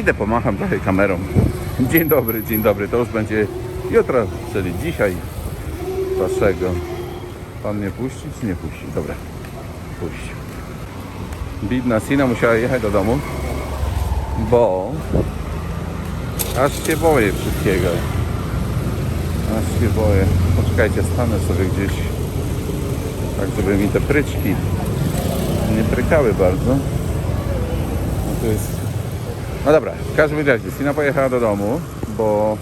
idę, pomacham trochę kamerą. Dzień dobry, dzień dobry. To już będzie jutro, czyli dzisiaj waszego. Pan mnie puści czy nie puści? Dobra, puści. Bidna Sina musiała jechać do domu, bo aż się boję wszystkiego. Aż się boję. Poczekajcie, stanę sobie gdzieś, tak żeby mi te pryczki nie prykały bardzo. No to jest... No dobra, w każdym razie Sina pojechała do domu, bo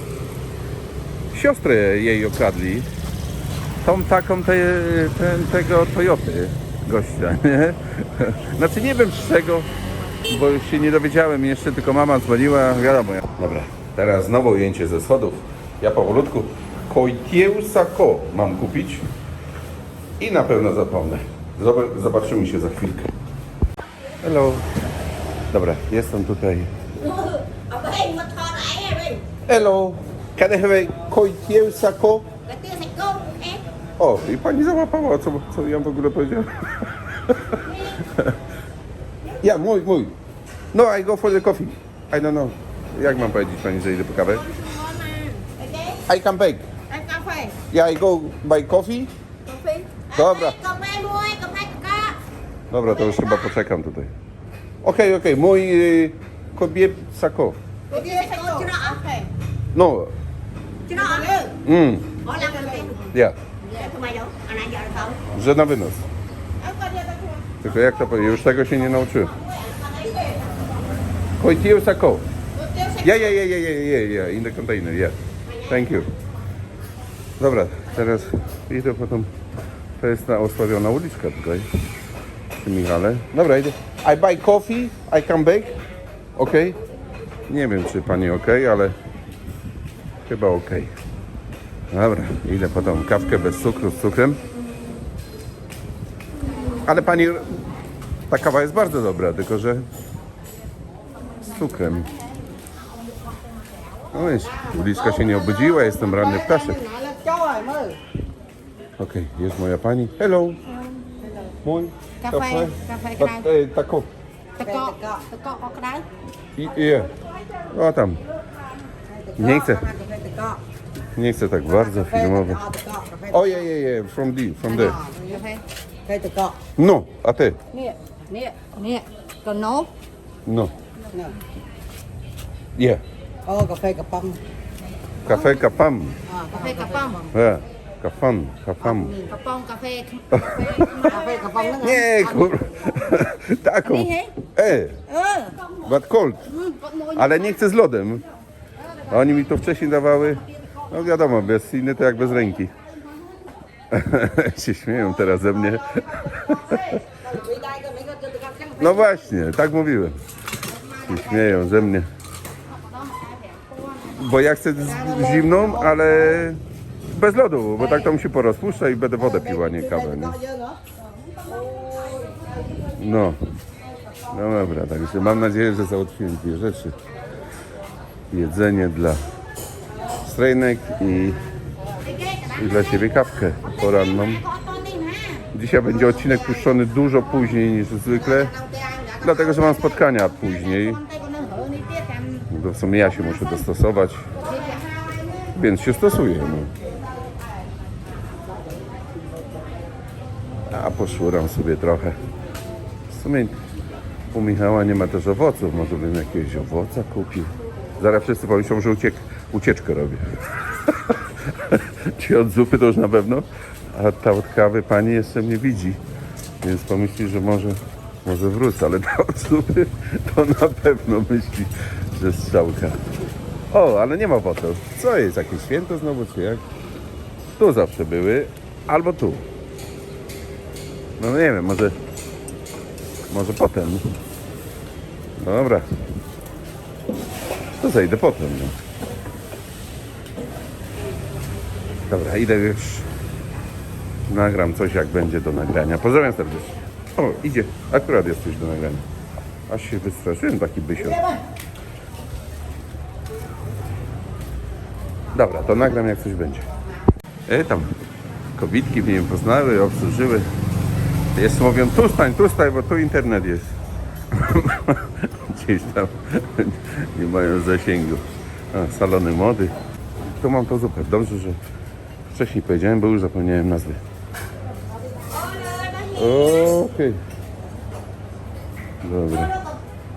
siostry jej okradli. Tą taką te, ten, tego Toyoty gościa, nie? Znaczy nie wiem z czego, bo już się nie dowiedziałem jeszcze, tylko mama dzwoniła, wiadomo. ja- Dobra, teraz znowu ujęcie ze schodów. Ja powolutku Koitieusako mam kupić i na pewno zapomnę. Zob- Zobaczymy się za chwilkę. Hello. Dobra, jestem tutaj. Hello. Can I have a em O, i pani załapała, co, co ja w ogóle powiedziałem. ja, mój, mój. No, I go for the coffee. I don't know. Jak mam powiedzieć pani, że idę po kawę? I cà phê Yeah, I go buy coffee. Dobra. Dobra, to już chyba poczekam tutaj. Okej, okej, mój y, kobiet sako. Tiêu sạch chứ nó No, Chứ mm, ja, mày đâu Anh anh giờ không że na wynos. Tylko jak to powiedzieć? Już tego się nie nauczyłem. Tiêu sạch Yeah, yeah, yeah, yeah, yeah, yeah, yeah, in the container, yeah. Thank you. Dobra, teraz idę potem. To jest ta osławiona uliczka tutaj. Przy Michale. Dobra, idę. I buy coffee, I come back. Ok? Nie wiem, czy pani ok, ale chyba ok. Dobra, idę po tą kawkę bez cukru, z cukrem. Ale pani, ta kawa jest bardzo dobra, tylko że z cukrem. No wiesz, uliczka się nie obudziła, jestem ranny ptaszek. Okej, jest moja pani. Hello. Mój. Kafe, kafe kraj. tako. Có cái đấy I, i, o tam. Nie chcę, Nie chcę tak bardzo filmowo. Tao cọ Cà phê O je, je, from the, from cọ No, a ty? Nè Nè Còn nấu No. Phê cà păm Kafe kapam. Cà phê cà păm E, kafan, kafam. Cà phê cà pông đó Nie, kur... Taką. Nie? E, but cold. Con môi Ale nie chcę z lodem. A oni mi to wcześniej dawały. No wiadomo, bez inny to jak bez ręki. się śmieją teraz ze mnie. No właśnie, tak mówiłem. Się śmieją ze mnie. Bo ja chcę zimną, ale bez lodu, bo tak to mi się porozpuszcza i będę wodę piła, nie kawę. Nie? No. No dobra, także mam nadzieję, że załatwiłem dwie rzeczy. Jedzenie dla strejnek i, i dla Ciebie kawkę poranną. Dzisiaj będzie odcinek puszczony dużo później niż zwykle, dlatego że mam spotkania później. Bo w sumie ja się muszę dostosować, więc się stosuję. No. A poszłuram sobie trochę. W sumie u Michała nie ma też owoców, może bym jakiegoś owoca kupił. Zaraz wszyscy pomyślą, że uciek, ucieczkę robię. Czy od zupy to już na pewno, a ta od kawy pani jeszcze mnie widzi, więc pomyśli, że może, może wrócę, ale ta od zupy to na pewno myśli, że strzałka. O, ale nie ma owoców. Co jest, jakieś święto znowu, czy jak? Tu zawsze były, albo tu. No nie wiem, może może potem. Dobra. To zejdę potem. No. Dobra, idę już. Nagram coś, jak będzie do nagrania. Pozdrawiam serdecznie. O, idzie. Akurat jest coś do nagrania. Aż się wystraszyłem, taki bysio. Dobra, to nagram, jak coś będzie. E, tam kobitki mnie poznały, obsłużyły. Jeszcze mówią, tu stań, tu stań, bo tu internet jest. Gdzieś tam nie mają zasięgu. A, salony mody. Tu mam tą zupę. Dobrze, że wcześniej powiedziałem, bo już zapomniałem nazwy. Okej. Dobra.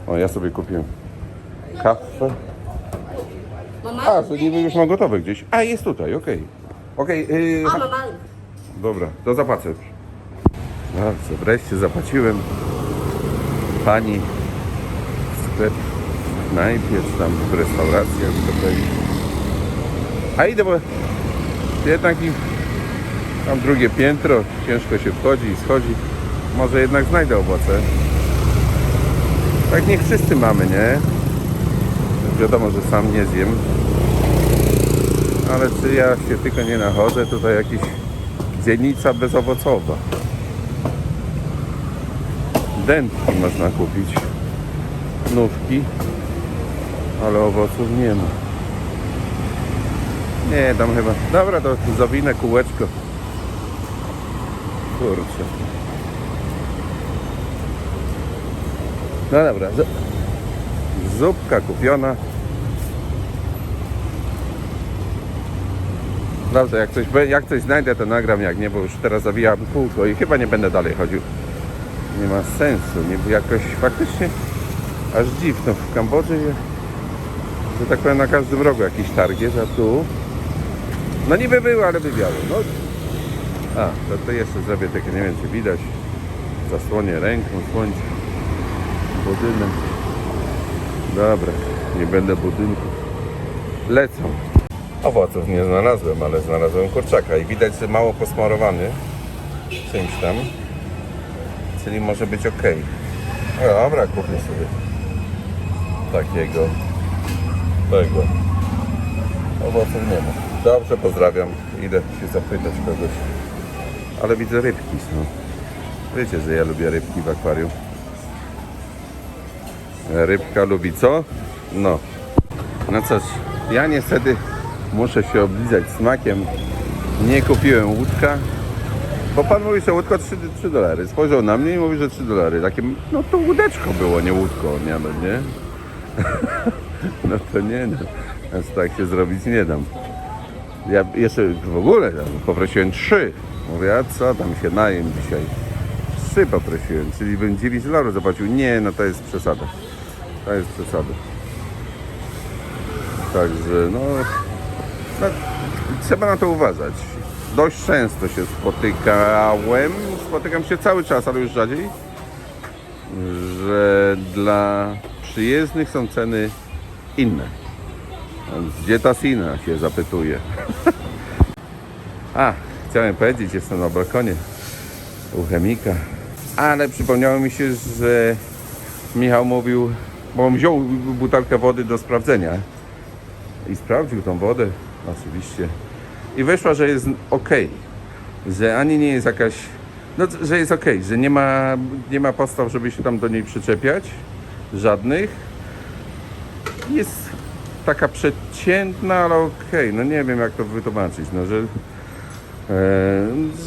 O, ja sobie kupiłem kawę. A, to niby już mam gotowe gdzieś. A, jest tutaj, okej. Okej, yy. Dobra, to zapłacę. Dobrze, wreszcie zapłaciłem. Pani sklep, najpierw tam w to powiedzieć. A idę, bo jednak tam drugie piętro, ciężko się wchodzi i schodzi. Może jednak znajdę owoce. Tak niech wszyscy mamy, nie? Wiadomo, że sam nie zjem. Ale czy ja się tylko nie nachodzę, tutaj jakiś dzielnica bezowocowa. Dętki można kupić. Nówki. Ale owoców nie ma. Nie, tam chyba. Dobra, to zawinę kółeczko. Kurczę. No dobra. Zupka kupiona. Dobrze, jak coś, jak coś znajdę, to nagram, jak nie, bo już teraz zawijam kółko i chyba nie będę dalej chodził. Nie ma sensu, nie, jakoś faktycznie aż dziwno. W Kambodży, że tak powiem, na każdym rogu jakiś targ jest, a tu no niby był, ale wywiało. No. A, to, to jeszcze zrobię takie, nie wiem czy widać, zasłonię ręką słońce, budynek. Dobra, nie będę budynku. Lecą. Owoców nie znalazłem, ale znalazłem kurczaka i widać, że mało posmarowany czymś tam. Czyli może być ok. No dobra, kupię sobie takiego tego. Owoców nie ma. Dobrze, pozdrawiam. Idę się zapytać kogoś. Ale widzę rybki są. Wiecie, że ja lubię rybki w akwarium. Rybka lubi co? No. No cóż, ja niestety muszę się oblizać smakiem. Nie kupiłem łódka, bo pan mówi, że łódko 3, 3 dolary. Spojrzał na mnie i mówi, że 3 dolary. Takie, no to łódeczko było, nie łódko, nie, nie? no to nie, no. Aż tak się zrobić nie dam. Ja jeszcze w ogóle tam poprosiłem 3. Mówię, a co tam się najem dzisiaj? 3 poprosiłem, czyli bym 9 dolarów zapłacił. Nie, no to jest przesada. To jest przesada. Także no, no trzeba na to uważać. Dość często się spotykałem, spotykam się cały czas, ale już rzadziej, że dla przyjezdnych są ceny inne. Gdzie ta sina się zapytuje. A, chciałem powiedzieć, jestem na balkonie u chemika, ale przypomniało mi się, że Michał mówił, bo on wziął butelkę wody do sprawdzenia i sprawdził tą wodę, oczywiście. I wyszła, że jest ok, że ani nie jest jakaś, no że jest ok, że nie ma, nie ma podstaw, żeby się tam do niej przyczepiać, żadnych. Jest taka przeciętna, ale okej, no nie wiem jak to wytłumaczyć, no że, e,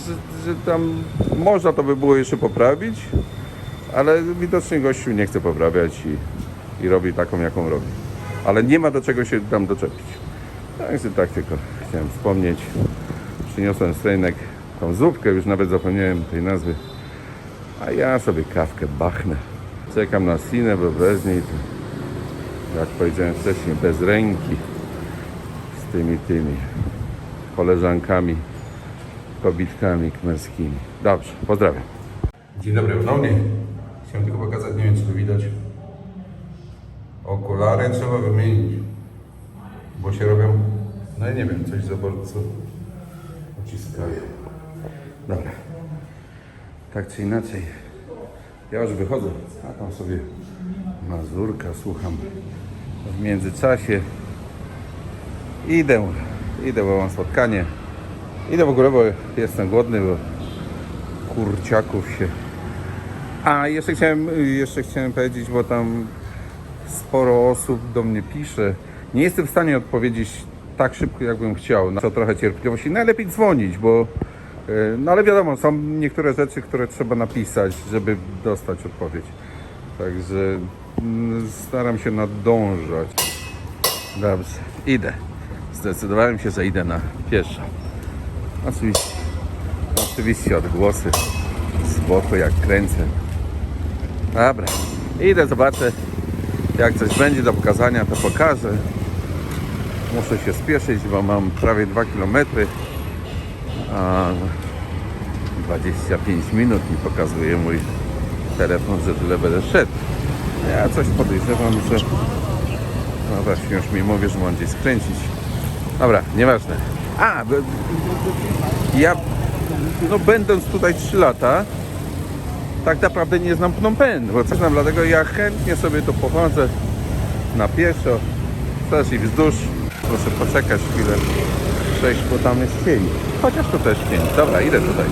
że, że tam można to by było jeszcze poprawić, ale widocznie gościu nie chce poprawiać i, i robi taką, jaką robi. Ale nie ma do czego się tam doczepić. Także tak tylko chciałem wspomnieć. Przyniosłem z rynek tą zupkę, już nawet zapomniałem tej nazwy. A ja sobie kawkę bachnę. Czekam na Sinę, bo bez niej, jak powiedziałem wcześniej, bez ręki z tymi, tymi koleżankami, kobitkami kmerskimi. Dobrze, pozdrawiam. Dzień dobry ponownie. Chciałem tylko pokazać, nie wiem czy to widać. Okulary trzeba wymienić, bo się robią, no ja nie wiem, coś za bardzo uciskają. Dobra. Tak czy inaczej, ja już wychodzę, a tam sobie mazurka słucham. W międzyczasie idę, idę, bo mam spotkanie. Idę w ogóle, bo jestem głodny, bo kurciaków się a jeszcze chciałem, jeszcze chciałem powiedzieć, bo tam sporo osób do mnie pisze. Nie jestem w stanie odpowiedzieć tak szybko, jakbym chciał. Na to trochę cierpliwości. Najlepiej dzwonić, bo no ale wiadomo, są niektóre rzeczy, które trzeba napisać, żeby dostać odpowiedź. Także mm, staram się nadążać. Dobrze, idę. Zdecydowałem się, że idę na pieszo. Oczywiście, oczywiście odgłosy z boku jak kręcę. Dobra, idę, zobaczę. Jak coś będzie do pokazania, to pokażę. Muszę się spieszyć, bo mam prawie 2 km. A 25 minut mi pokazuje mój telefon, że tyle będę szedł. Ja coś podejrzewam, że... No właśnie, już mi mówi, że mam gdzieś skręcić. Dobra, nieważne. A, ja, no będąc tutaj 3 lata, tak naprawdę nie znam Phnom Penh, bo coś znam, dlatego ja chętnie sobie tu pochodzę na pieszo, też i wzdłuż. Proszę poczekać chwilę, przejść, bo tam jest cień. Chociaż tu też cień. Dobra, idę tutaj.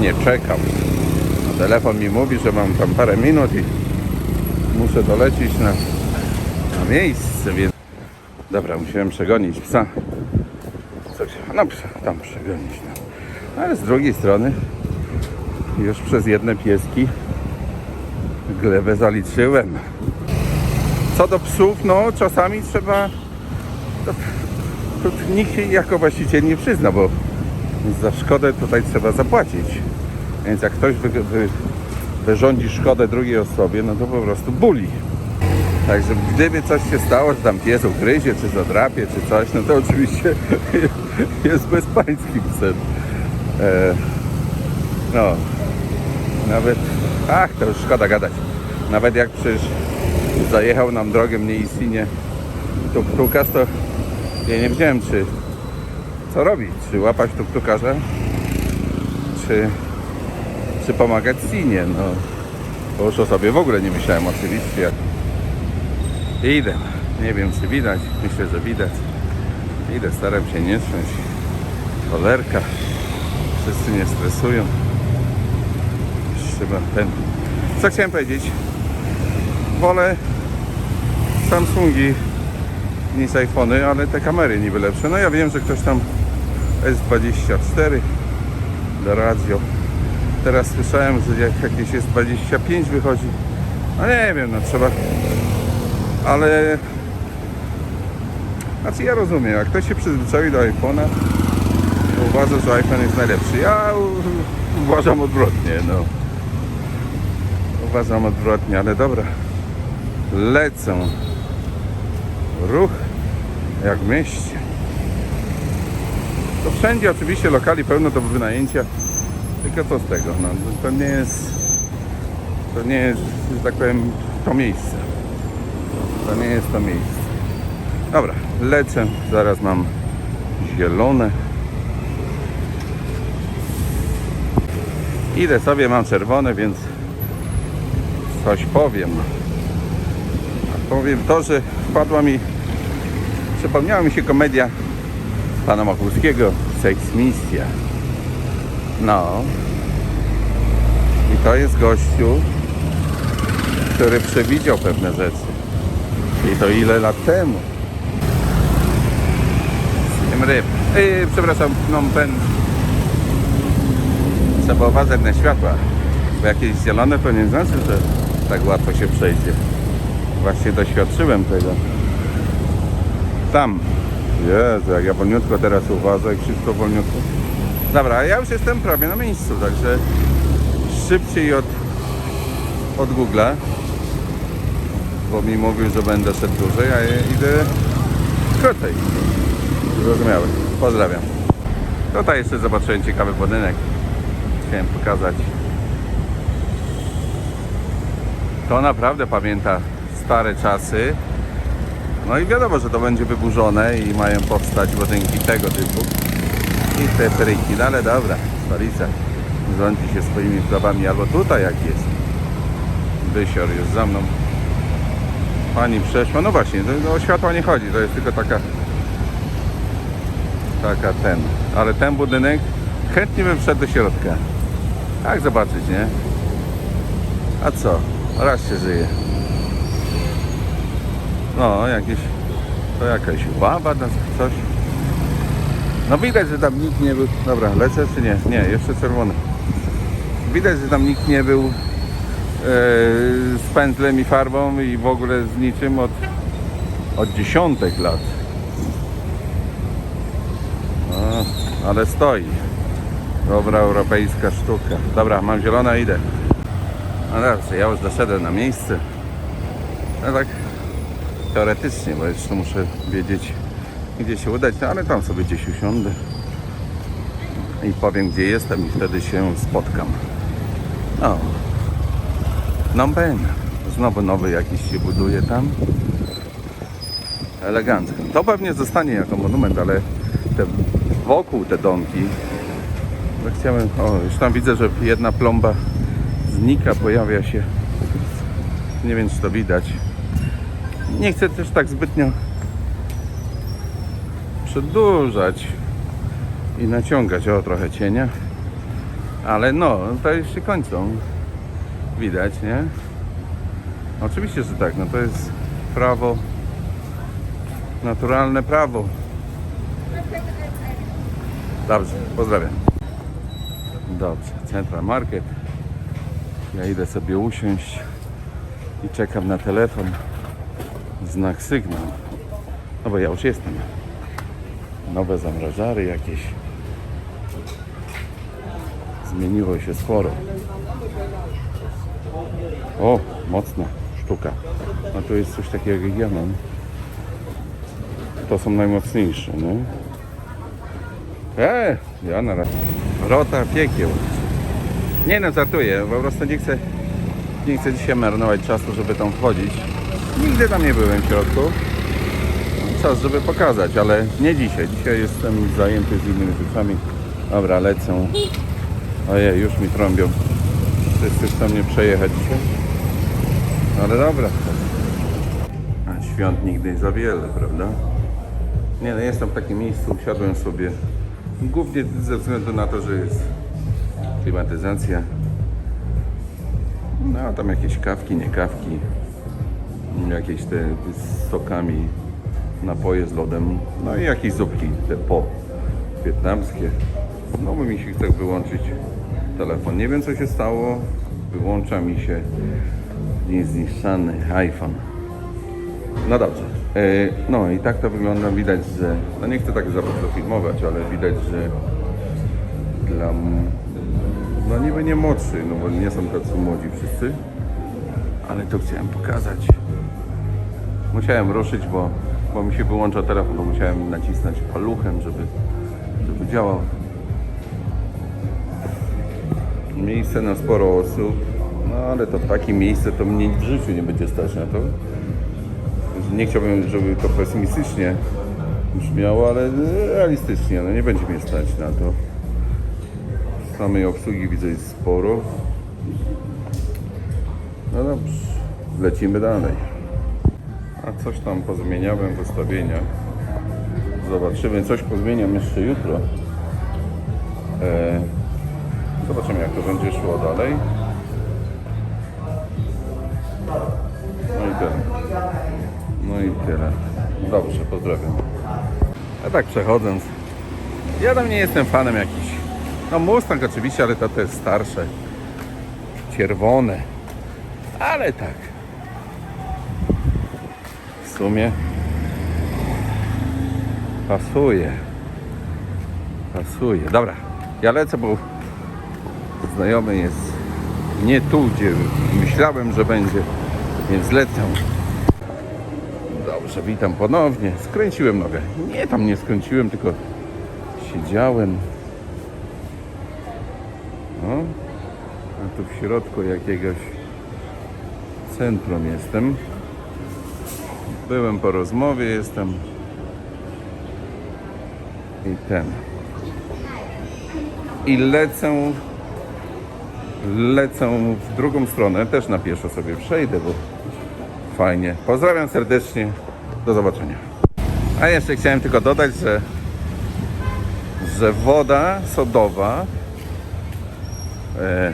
Nie czekam. A telefon mi mówi, że mam tam parę minut i muszę dolecieć na, na miejsce, więc... Dobra, musiałem przegonić psa. Co się... No, tam przegonić. No. Ale z drugiej strony już przez jedne pieski glebę zaliczyłem. Co do psów, no czasami trzeba. Nikt się jako właściciel nie przyzna, bo za szkodę tutaj trzeba zapłacić. Więc jak ktoś wy, wy, wyrządzi szkodę drugiej osobie, no to po prostu buli. Także gdyby coś się stało, że tam pies ugryzie, czy zadrapie, czy coś, no to oczywiście jest bezpańskim psem. E, no, nawet, ach, to już szkoda gadać. Nawet jak przecież zajechał nam drogę nieistnie tuk-tukarz, to ja nie wiedziałem, czy co robić, czy łapać tuk-tukarza, czy, czy pomagać Sinie, no. Bo już o sobie w ogóle nie myślałem oczywiście. Idę, nie wiem czy widać, myślę, że widać. Idę, staram się nie trząść. Cholerka, wszyscy nie stresują chyba ten. Co chciałem powiedzieć? Wolę Samsungi niż iPhony, ale te kamery niby lepsze. No ja wiem, że ktoś tam S24 do radio. Teraz słyszałem, że jak jakieś S25 wychodzi. No nie wiem, no trzeba. Ale znaczy ja rozumiem, jak ktoś się przyzwyczai do iPhone'a, uważa, że iPhone jest najlepszy. Ja uważam odwrotnie, no uważam odwrotnie, ale dobra. Lecą. Ruch jak w mieście. To wszędzie oczywiście lokali pełno do wynajęcia. Tylko co z tego? No, to nie jest. To nie jest, że tak powiem, to miejsce. To nie jest to miejsce. Dobra, lecę. Zaraz mam zielone. Idę sobie, mam czerwone, więc coś powiem. Powiem to, że wpadła mi, przypomniała mi się komedia pana Machulskiego, Seks Misja. No. I to jest gościu, który przewidział pewne rzeczy. I to ile lat temu. Zjem ryb. Yy, przepraszam, Phnom Penh. Trzeba uważać na światła. Bo jakieś zielone to nie znaczy, że tak łatwo się przejdzie. Właśnie doświadczyłem tego. Tam. Jezu, jak ja wolniutko teraz uważaj, wszystko wolniutko. Dobra, a ja już jestem prawie na miejscu, także szybciej od, od Google'a, bo mi mówił, że będę szedł dłużej, a ja idę krócej. Zrozumiałe. Pozdrawiam. Tutaj jeszcze zobaczyłem ciekawy budynek. Chciałem pokazać. To naprawdę pamięta stare czasy. No i wiadomo, że to będzie wyburzone i mają powstać budynki tego typu. I te tryki, no ale dobra, stolica rządzi się swoimi prawami, albo tutaj jak jest. Wysior jest za mną. Pani przeszła, no właśnie, o światła nie chodzi, to jest tylko taka taka ten, ale ten budynek chętnie bym wszedł do środka. Tak zobaczyć, nie? A co? Raz się żyje. No, jakieś. To jakaś łaba, na coś. No widać, że tam nikt nie był. Dobra, lecę czy nie? Nie, jeszcze czerwony. Widać, że tam nikt nie był z pędzlem i farbą i w ogóle z niczym od, od dziesiątek lat. No, ale stoi. Dobra europejska sztuka. Dobra, mam zielona, idę. No dobrze, ja już doszedłem na miejsce. No tak teoretycznie, bo jeszcze muszę wiedzieć gdzie się udać, no ale tam sobie gdzieś usiądę i powiem gdzie jestem i wtedy się spotkam. O, Phnom Penh. Znowu nowy jakiś się buduje tam. Elegancko. To pewnie zostanie jako monument, ale te wokół te domki. No chciałem, o, już tam widzę, że jedna plomba znika, pojawia się. Nie wiem, czy to widać. Nie chcę też tak zbytnio przedłużać i naciągać o trochę cienia. Ale no, to już się kończą. Widać, nie? Oczywiście, że tak. No to jest prawo, naturalne prawo. Dobrze, pozdrawiam. Dobrze, Central Market. Ja idę sobie usiąść i czekam na telefon. Znak sygnał. No bo ja już jestem. Nowe zamrażary jakieś. Zmieniło się sporo. O, mocna sztuka. A tu jest coś takiego jak ja. To są najmocniejsze, nie? Eee, ja na raz. Rota piekieł. Nie no, żartuję. Po prostu nie chcę, nie chcę dzisiaj marnować czasu, żeby tam wchodzić. Nigdy tam nie byłem w środku. Czas, żeby pokazać, ale nie dzisiaj. Dzisiaj jestem zajęty z innymi rzeczami. Dobra, lecę. Ojej, już mi trąbią. Wszyscy chcą mnie przejechać dzisiaj. Ale dobra. A świąt nigdy za wiele, prawda? Nie, no jestem w takim miejscu, usiadłem sobie. Głównie ze względu na to, że jest klimatyzacja. No tam jakieś kawki, nie kawki. Jakieś te z sokami, napoje z lodem. No i jakieś zupki, te po wietnamskie. No bo mi się chce wyłączyć telefon. Nie wiem co się stało. Wyłącza mi się niezniszczany iPhone. No dobrze. E, No i tak to wygląda. Widać, że. No nie chcę tak za bardzo filmować, ale widać, że dla. No niby nie młodszy, no bo nie są tacy młodzi wszyscy. Ale to chciałem pokazać. Musiałem ruszyć, bo, bo mi się wyłącza telefon, to musiałem nacisnąć paluchem, żeby, żeby działał. Miejsce na sporo osób, no ale to takie miejsce to mnie w życiu nie będzie stać na to. Nie chciałbym, żeby to pesymistycznie brzmiało, ale realistycznie, no nie będzie mnie stać na to. Samej obsługi widzę jest sporo. No dobrze, lecimy dalej. A coś tam pozmieniałem w ustawieniach. Zobaczymy, coś pozmieniam jeszcze jutro. E, zobaczymy jak to będzie szło dalej. No i tyle. No i tyle. Dobrze, pozdrawiam. A tak przechodząc. Ja tam nie jestem fanem jakiś. No Mustang oczywiście, ale to, to jest starsze. Czerwone. Ale tak. Sumie pasuje. Pasuje. Dobra, ja lecę, bo znajomy jest nie tu, gdzie myślałem, że będzie, więc lecę. Dobrze, witam ponownie. Skręciłem nogę. Nie, tam nie skręciłem, tylko siedziałem. No, a tu w środku jakiegoś centrum jestem. Byłem po rozmowie, jestem. I ten. I lecę. Lecę w drugą stronę. Też na pieszo sobie przejdę, bo fajnie. Pozdrawiam serdecznie. Do zobaczenia. A jeszcze chciałem tylko dodać, że, że woda sodowa e,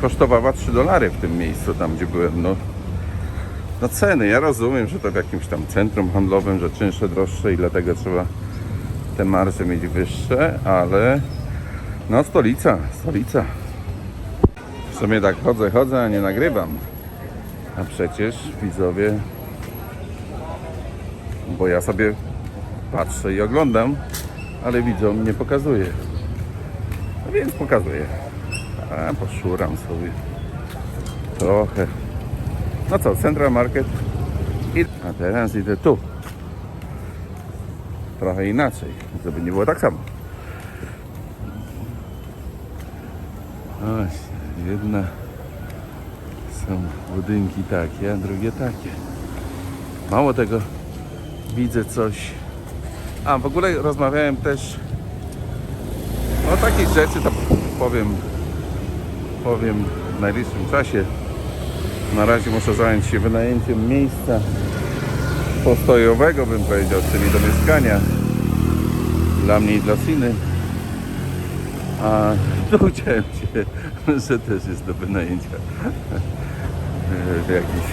kosztowała 3 dolary w tym miejscu, tam gdzie byłem. No, no ceny, ja rozumiem, że to w jakimś tam centrum handlowym, że czynsze droższe i dlatego trzeba te marże mieć wyższe, ale no stolica, stolica. W sumie tak chodzę, chodzę, a nie nagrywam. A przecież widzowie, bo ja sobie patrzę i oglądam, ale widzom nie pokazuję. No więc pokazuję. A poszuram sobie trochę. No co, Central Market. I... A teraz idę tu. Trochę inaczej, żeby nie było tak samo. Właśnie, jedna są budynki takie, a drugie takie. Mało tego, widzę coś. A w ogóle rozmawiałem też o takich rzeczy, to powiem, powiem w najbliższym czasie. Na razie muszę zająć się wynajęciem miejsca postojowego, bym powiedział, czyli do mieszkania dla mnie i dla Siny. A dowiedziałem się, że też jest do wynajęcia jakiś,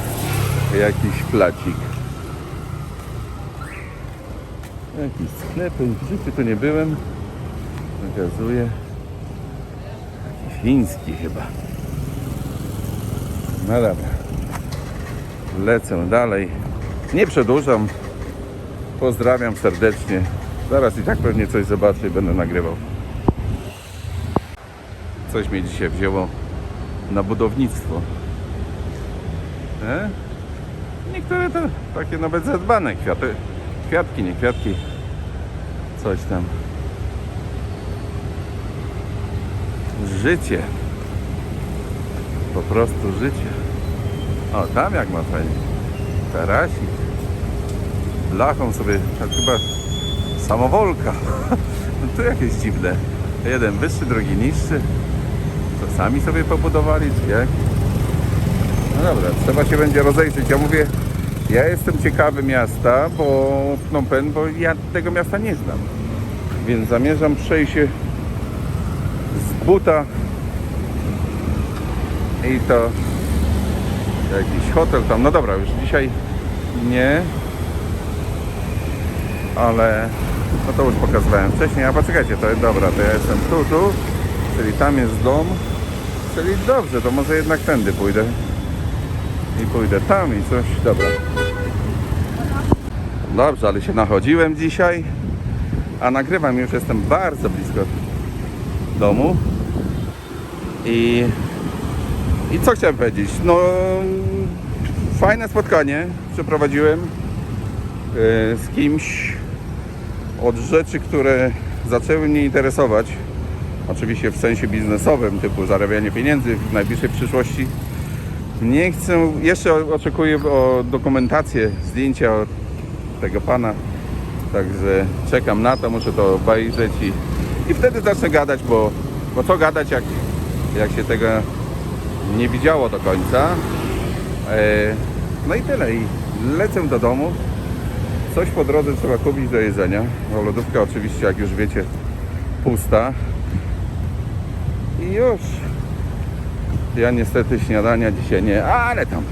jakiś flacik. Jakiś sklep, w życiu tu nie byłem. Okazuje. Jakiś chiński chyba. No dobra. Lecę dalej. Nie przedłużam. Pozdrawiam serdecznie. Zaraz i tak pewnie coś zobaczę i będę nagrywał. Coś mnie dzisiaj wzięło na budownictwo. E? Niektóre to takie nawet zadbane kwiaty. Kwiatki, nie kwiatki. Coś tam. Życie. Po prostu życie. O, tam jak ma fajnie. Tarasik. Blachą sobie, tak chyba samowolka. No tu jakieś dziwne. Jeden wyższy, drugi niższy. To sami sobie pobudowali, czy jak? No dobra, trzeba się będzie rozejrzeć. Ja mówię, ja jestem ciekawy miasta, bo Phnom Penh, bo ja tego miasta nie znam. Więc zamierzam przejść się z buta i to jakiś hotel tam. No dobra, już dzisiaj nie, ale no to już pokazywałem wcześniej. A poczekajcie, to jest dobra, to ja jestem tu, tu, czyli tam jest dom, czyli dobrze, to może jednak tędy pójdę i pójdę tam i coś, dobra. Dobrze, ale się nachodziłem dzisiaj, a nagrywam już, jestem bardzo blisko domu i i co chciałem powiedzieć? No, fajne spotkanie przeprowadziłem e, z kimś od rzeczy, które zaczęły mnie interesować. Oczywiście w sensie biznesowym, typu zarabianie pieniędzy w najbliższej przyszłości. Nie chcę, jeszcze oczekuję o dokumentację, zdjęcia od tego pana. Także czekam na to, muszę to obejrzeć i, i wtedy zacznę gadać, bo, bo co gadać, jak, jak się tego nie widziało do końca. E, no i tyle. I lecę do domu. Coś po drodze trzeba kupić do jedzenia. Bo lodówka oczywiście, jak już wiecie, pusta. I już. Ja niestety śniadania dzisiaj nie, ale tam.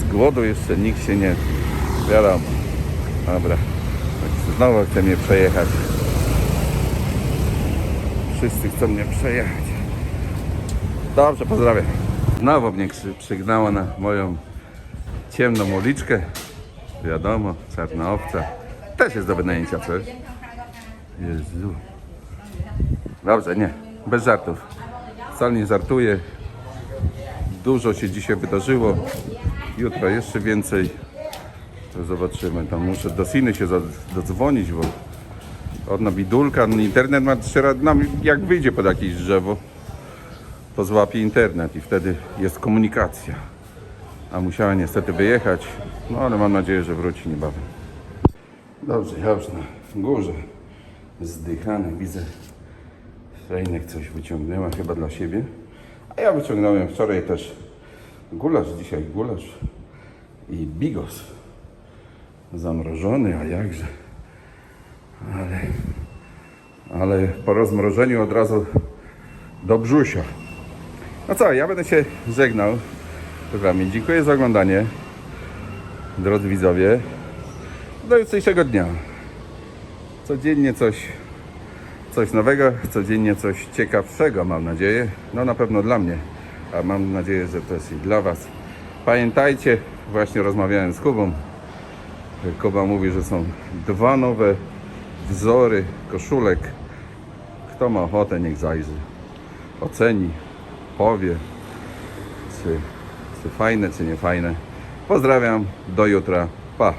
Z głodu jeszcze nikt się nie... Wiadomo. Dobra. Tak Znowu chce mnie przejechać. Wszyscy chcą mnie przejechać. Dobrze, pozdrawiam. Znowu mnie przygnało na moją ciemną uliczkę. Wiadomo, czarna owca. Też jest do wynajęcia coś. Jezu. Dobrze, nie. Bez żartów. Wcale nie żartuję. Dużo się dzisiaj wydarzyło. Jutro jeszcze więcej. To zobaczymy. Tam muszę do Siny się dodzwonić, bo ona bidulka, internet ma trzy razy, jak wyjdzie pod jakieś drzewo, to złapie internet i wtedy jest komunikacja. A musiała niestety wyjechać, no ale mam nadzieję, że wróci niebawem. Dobrze, ja już na górze zdychany, widzę Fejnek coś wyciągnęła chyba dla siebie. A ja wyciągnąłem wczoraj też gulasz, dzisiaj gulasz i bigos. Zamrożony, a jakże. Ale, ale po rozmrożeniu od razu do brzusia. No co, ja będę się żegnał wami. Dziękuję za oglądanie, drodzy widzowie. Do jutrzejszego dnia. Codziennie coś, Coś nowego, codziennie coś ciekawszego, mam nadzieję. No na pewno dla mnie, a mam nadzieję, że też i dla Was. Pamiętajcie, właśnie rozmawiałem z Kubą. Kuba mówi, że są dwa nowe wzory koszulek. Kto ma ochotę, niech zajrzy. Oceni, powie, czy, czy fajne, czy nie fajne. Pozdrawiam, do jutra. Pa!